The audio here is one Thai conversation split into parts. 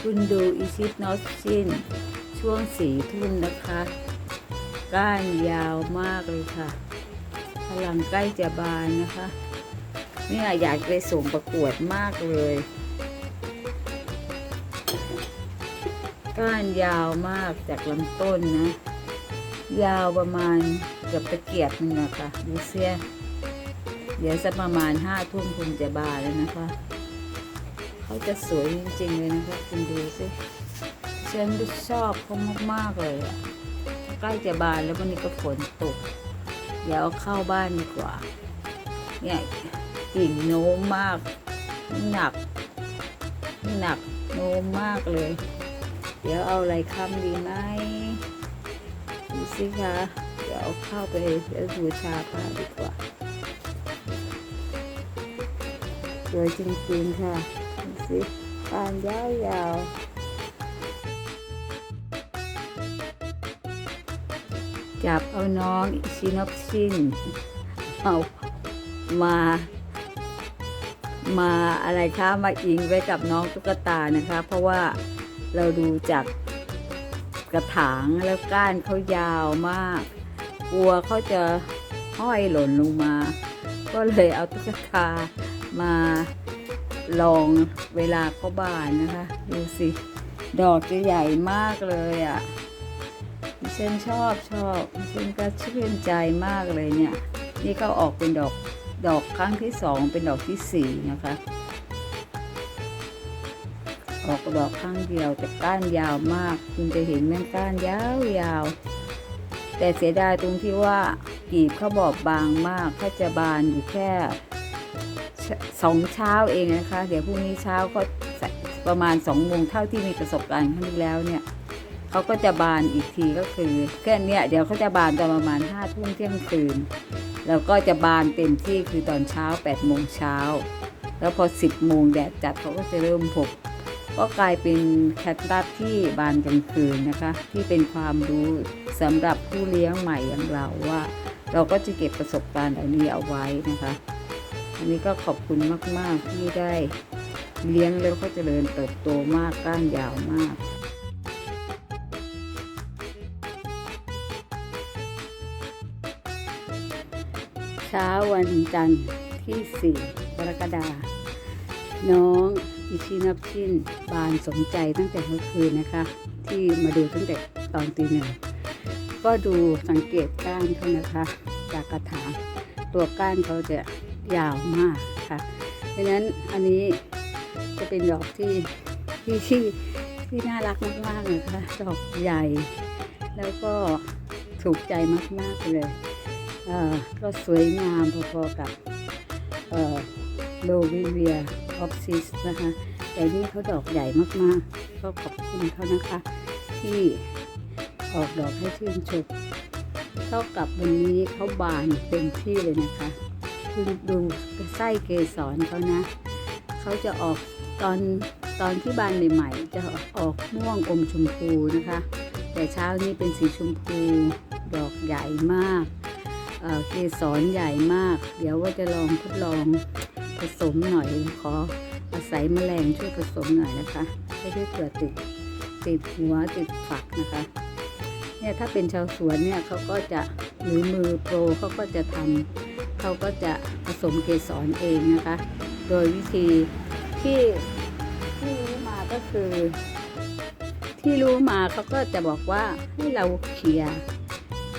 คุณดูอีชิปนอสชินช่วงสีทุ่มนะคะ ก้านยาวมากเลยค่ะพลังใกล้จะบานนะคะเนี่ยอยากไปส่งประกวดมากเลย ก้านยาวมากจากลำต้นนะ ยาวประมาณเกือบตะเกียบนึงนะคะดูเสีย เดี๋ยวสักประมาณห้าทุ่มคุณจะบานแล้วนะคะ เขาจะสวยจริงๆเลยนะคะคุณดูสิฉันชอบเขามากๆเลยอะใกล้จะบานแล้ววันนี้ก็ฝนตกเดี๋ยวเอาเข้าบ้านดีกว่า เนี่ยกิ่งโน้มมากหนักหนักโน้มมากเลย เดี๋ยวเอาอะไรค้ำดีไหมดูสิคะ เดี๋ยวเอาเข้าไปเดี๋ยวบูชาพระดีกว่า วยจริงๆค่ะสิปานยาวๆ จับเอาน้องชินอปชินเอามามาอะไรคะมาอิงไว้กับน้องตุ๊กตานะคะ เพราะว่าเราดูจากกระถางแล้วก้านเขายาวมาก กลัวเขาจะห้อยหล่นลงมา ก็เลยเอาตุ๊กตา มาลองเวลาเขาบานนะคะ ดูสิ ดอกจะใหญ่มากเลยอะ่ะดิฉันชอบชอบดิฉันก็ชื่นใจมากเลยเนี่ย นี่ก็ออกเป็นดอกดอกครั้งที่สองเป็นดอกที่สี่นะคะ ออกดอกข้างเดียวแต่ก้านยาวมาก คุณจะเห็นแม่นก้านยาวยาว แต่เสียดายตรงที่ว่ากีบเขาบอบบางมากเขาจะบานอยู่แค่ สองเช้าเองนะคะ เดี๋ยวพรุ่งนี้เช้าก็ประมาณสองโมงเท่าที่มีประสบการณ์ครั้งที่แล้วเนี่ยเขาก็จะบานอีกทีก็คือแค่เนี้ยเดี๋ยวเขาจะบานตอนประมาณห้าทุ่มเที่ยงคืนแล้วก็จะบานเต็มที่คือตอนเช้า8โมงเช้า แล้วพอ 10โมงแดดจัดเขาก็จะเริ่มผกก็กลายเป็นแคตตัสที่บานกลางคืนนะคะ ที่เป็นความรู้สำหรับผู้เลี้ยงใหม่อย่างเราว่า เราก็จะเก็บประสบการณ์เหล่านี้เอาไว้นะคะ อันนี้ก็ขอบคุณมาก ๆ ที่ได้เลี้ยงแล้วก็เจริญเติบโตมากก้านยาวมากเช้าวันจันทร์ที่ 4 กรกฎาคมน้องอิชินับชินบานสมใจตั้งแต่เมื่อคืนนะคะ ที่มาดูตั้งแต่ตอนตีหนึ่งก็ดูสังเกตก้านเขานะคะ จากกระถางตัวก้านเขาจะ ยาวมากค่ะดังนั้นอันนี้จะเป็นดอกที่ที่ที่ที่น่ารักมากๆเลยค่ะดอกใหญ่ แล้วก็ถูกใจมากๆเลยเอ่อก็สวยงามพอๆกับโลวิเวียออฟซิสนะคะแต่นี่เขาดอกใหญ่มากๆ ก็ขอบคุณเขานะคะ ที่ออกดอกให้ชื่นชมเท่ากับวันนี้เขาบานเต็มที่เลยนะคะ คุณดูไส้เกสรเขานะ เขาจะออกตอนตอนที่บานใหม่ๆ จะออกม่วงอมชมพูนะคะ แต่เช้านี้เป็นสีชมพูดอกใหญ่มากเเกสรใหญ่มาก เดี๋ยวว่าจะลองทดลองผสมหน่อยขออาศัยแมลงช่วยผสมหน่อยนะคะไม่ได้เผื่อติดติดหัวติดฝักนะคะเนี่ยถ้าเป็นชาวสวนเนี่ยเขาก็จะหรือมือโปรเขาก็จะทำ เขาก็จะผสมเกสรเองนะคะ โดยวิธีที่ที่รู้มาก็คือ ที่รู้มาเขาก็จะบอกว่าให้เราเขี่ย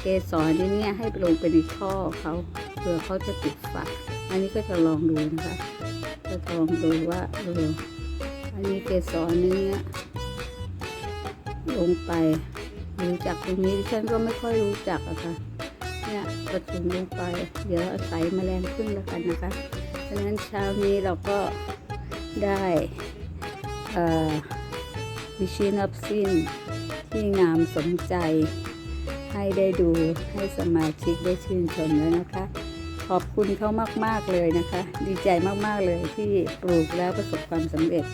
เกสรนี่เนี่ยให้ลงไปในท่อเขาเพื่อเขาจะติดฝัก อันนี้ก็จะลองดูนะคะจะลองดูว่าเอออันนี้เกสรนี่เนี่ยลงไปรู้จักตรงนี้ฉันก็ไม่ค่อยรู้จักอะค่ะ เนี่ยกระจุมลงไป เดี๋ยวอาศัยแมลงพึ่งแล้วกันนะคะดังนั้นเช้านี้เราก็ได้วิชินับซินที่งามสมใจ ให้ได้ดูให้สมาชิกได้ชื่นชมแล้วนะคะ ขอบคุณเขามากๆเลยนะคะ ดีใจมากๆเลยที่ปลูกแล้วประสบความสำเร็จ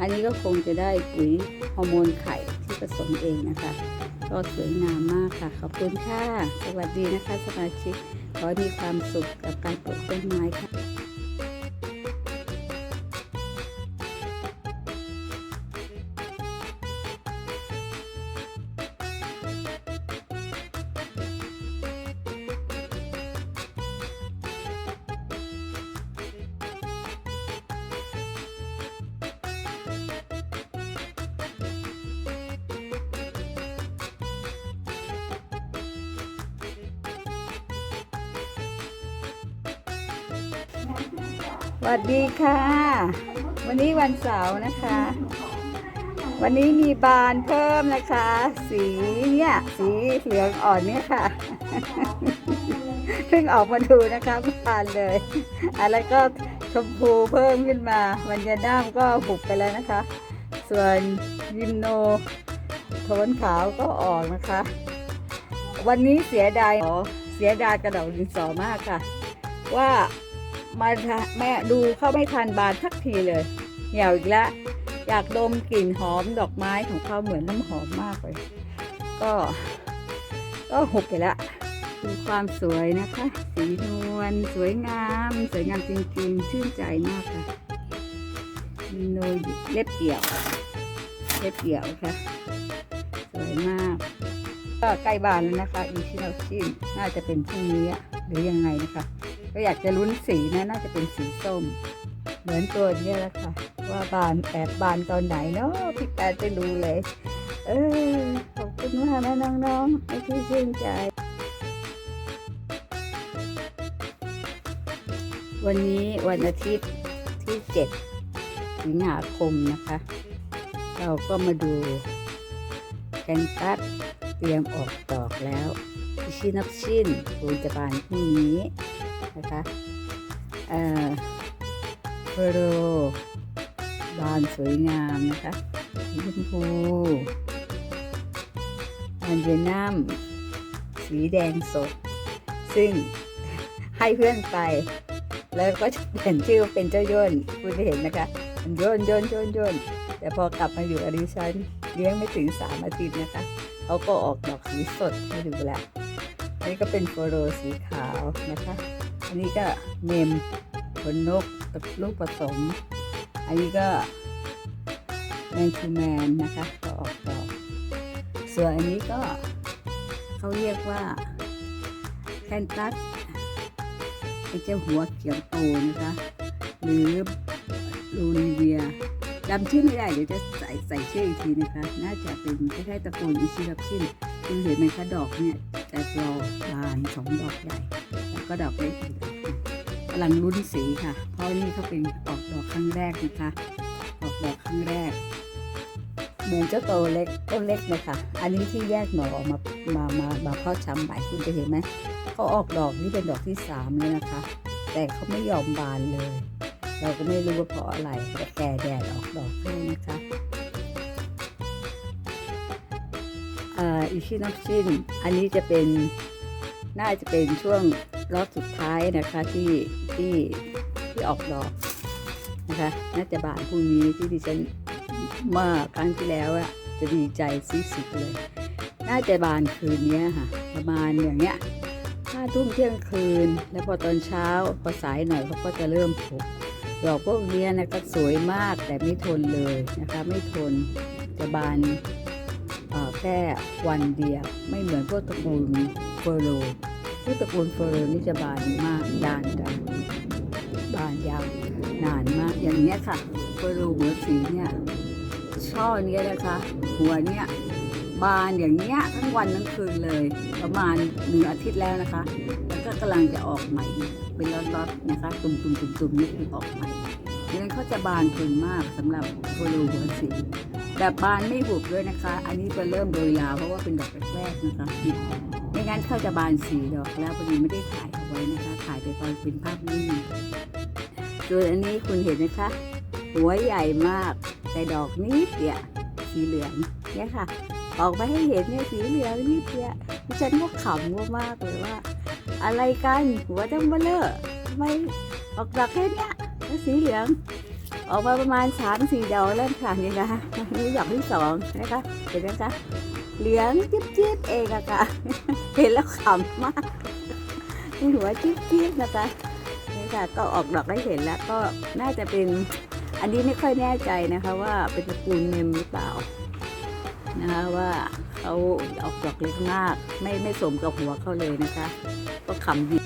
อันนี้ก็คงจะได้ปุ๋ยฮอร์โมนไข่ที่ผสมเองนะคะ ก็สวยงามมากค่ะ ขอบคุณค่ะ สวัสดีนะคะสมาชิก ขอให้มีความสุขกับการปลูกต้นไม้ค่ะ สวัสดีค่ะ วันนี้วันเสาร์นะคะ วันนี้มีบานเพิ่มนะคะ สีเนี่ยสีเหลืองอ่อนเนี่ยค่ะเพิ่งออกมาดูนะคะบานเลยอะไรก็ชมพูเพิ่มขึ้นมาวันยาด้ามก็หุบไปแล้วนะคะ ส่วนยิมโนโทนขาวก็ออกนะคะ วันนี้เสียดายอ๋อเสียดายกระดอกดินสอมากค่ะ ว่า มาแม่ดูเข้าไม่ทันบานทักทีเลยเหี่ยวอีกแล้วอยากดมกลิ่นหอมดอกไม้ของเขาเหมือนน้ำหอมมากเลย ก็ ก็หุบไปละดูความสวยนะคะ สีนวลสวยงาม สวยงามจริงๆ ชื่นใจมากค่ะมีโนยเล็บเกี่ยว เล็บเกี่ยวค่ะ สวยมาก ก็ใกล้บานแล้วนะคะอีชิโนชินน่าจะเป็นพรุ่งนี้หรือยังไงนะคะ ก็อยากจะลุ้นสีนะน่าจะเป็นสีส้ม เหมือนตัวนี้แหละค่ะ ว่าบานแอบบานตอนไหนเนาะพี่แปดไปดูเลย เออขอบคุณมากนะน้องๆให้พี่ชื่นใจ วันนี้วันอาทิตย์ที่7สิงหาคมนะคะ เราก็มาดูแคนตัสเตรียมออกดอกแล้วพิชินับชินปูนจะบานพรุ่งนี้ นะคะเอ่อเฟโรบานสวยงามนะคะสีชมพูอันเดนัมสีแดงสด ซึ่งให้เพื่อนไป แล้วก็เห็นชื่อเป็นเจ้าย่นคุณจะเห็นนะคะมันย่นย่นย่นย่นแต่พอกลับมาอยู่อดิชันเลี้ยงไม่ถึงสามอาทิตย์นะคะเขาก็ออกดอกสีสดให้ดูแล้วนนี้ก็เป็นโฟโรสีขาวนะคะ อันนี้ก็เมมขนนกกับลูกผสม อันนี้ก็แมนทูแมนนะคะ ก็ออกดอกส่วนอันนี้ก็เขาเรียกว่าแคนตัสไอเจ้าหัวเขียวโตนะคะ หรือลูนิเวียจำชื่อไม่ได้ เดี๋ยวจะใส่ใส่ชื่ออีกทีนะคะ น่าจะเป็นคล้ายๆตะกูลอิชิรับชินคุณเห็นไหมคะดอกเนี่ยจะรอบานสองดอกใหญ่ ก็ดอกเล็กอีกดอกหนึ่งกำลังลุ้นสีค่ะ เพราะนี่เขาเป็นออกดอกครั้งแรกนะคะ ออกดอกครั้งแรก เหมือนเจ้าโตเล็กต้นเล็กเลยค่ะ อันนี้ที่แยกหน่อออกมา มามามาเพาะชำใหม่คุณจะเห็นไหมเขาออกดอกนี่เป็นดอกที่สามแล้วนะคะ แต่เขาไม่ยอมบานเลย เราก็ไม่รู้ว่าเพราะอะไร แต่แก่แดดออกดอกให้นะคะอ่าอิชินอฟชิน อันนี้จะเป็น น่าจะเป็นช่วง รอบสุดท้ายนะคะที่ที่ที่ออกดอกนะคะ น่าจะบานพรุ่งนี้ที่ดิฉันเมื่อครั้งที่แล้วอะจะดีใจสุดๆเลย น่าจะบานคืนนี้ค่ะ ประมาณอย่างเงี้ยห้าทุ่มเที่ยงคืน แล้วพอตอนเช้าพอสายหน่อยเขาก็จะเริ่มผุดอกพวกนี้นะก็สวยมากแต่ไม่ทนเลยนะคะ ไม่ทนจะบานแค่วันเดียว ไม่เหมือนพวกตระกูลเฟอร์โรพวกตระกูลเฟอร์นี่จะบานมากดานดานบานยาวนานมาก อย่างเนี้ยค่ะเฟอร์หัวสีเนี่ยช่อเนี้ยนะคะ หัวเนี่ยบานอย่างเงี้ยทั้งวันทั้งคืนเลย ประมาณหนึ่งอาทิตย์แล้วนะคะ แล้วก็กำลังจะออกใหม่ เป็นล็อตๆนะคะ ตุ่มๆตุ่มๆนี่คือออกใหม่ดังนั้นเขาจะบานทนมากสำหรับโฟโลหัวสีแบบบานไม่หุบด้วยนะคะ อันนี้จะเริ่มโดยลาวเพราะว่าเป็นดอกแรกๆนะคะ ไม่งั้นเขาจะบานสีดอกแล้วพอดีไม่ได้ถ่ายเอาไว้นะคะถ่ายไปตอนเป็นภาพนิ่งส่วนอันนี้คุณเห็นไหมคะหัวใหญ่มากแต่ดอกนิดเดียวสีเหลืองเนี่ยค่ะ ออกมาให้เห็นเนี่ยสีเหลืองนิดเดียวดิฉันก็ขำว่ามากเลยว่า อะไรกันหัวตั้งเบลเลอร์ทำไมออกดอกแค่เนี้ยแล้วสีเหลืองออกมาประมาณสามสี่ดอกแล้วค่ะนี่นะคะนี่ดอกที่สองนะคะเห็นไหมคะเหลืองจิ๊บจิ๊บเองอะค่ะ เห็นแล้วขำมากมีหัวจิ๊บจิ๊บนะคะนี่ค่ะก็ออกดอกได้เห็นแล้วก็น่าจะเป็นอันนี้ไม่ค่อยแน่ใจนะคะว่าเป็นตระกูลเมมหรือเปล่านะคะว่าเขาออกดอกเล็กมาก ไม่ไม่สมกับหัวเขาเลยนะคะ ก็ขำดี